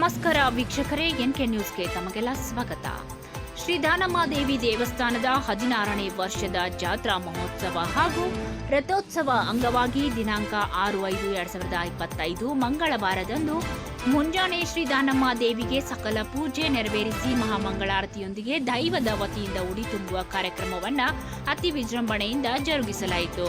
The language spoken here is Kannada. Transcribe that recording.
ನಮಸ್ಕಾರ ವೀಕ್ಷಕರೇ ಎನ್ ಕೆ ನ್ಯೂಸ್ಗೆ ತಮಗೆಲ್ಲ ಸ್ವಾಗತ. ಶ್ರೀ ದಾನಮ್ಮಾದೇವಿ ದೇವಸ್ಥಾನದ ಹದಿನಾರನೇ ವರ್ಷದ ಜಾತ್ರಾ ಮಹೋತ್ಸವ ಹಾಗೂ ರಥೋತ್ಸವ ಅಂಗವಾಗಿ ದಿನಾಂಕ ಆರು ಐದು ಎರಡ್ ಸಾವಿರದ ಇಪ್ಪತ್ತೈದು ಮಂಗಳವಾರದಂದು ಮುಂಜಾನೆ ಶ್ರೀ ದಾನಮ್ಮ ದೇವಿಗೆ ಸಕಲ ಪೂಜೆ ನೆರವೇರಿಸಿ ಮಹಾಮಂಗಳಾರತಿಯೊಂದಿಗೆ ದೈವದ ವತಿಯಿಂದ ಉಡಿ ತುಂಬುವ ಕಾರ್ಯಕ್ರಮವನ್ನು ಅತಿ ವಿಜೃಂಭಣೆಯಿಂದ ಜರುಗಿಸಲಾಯಿತು.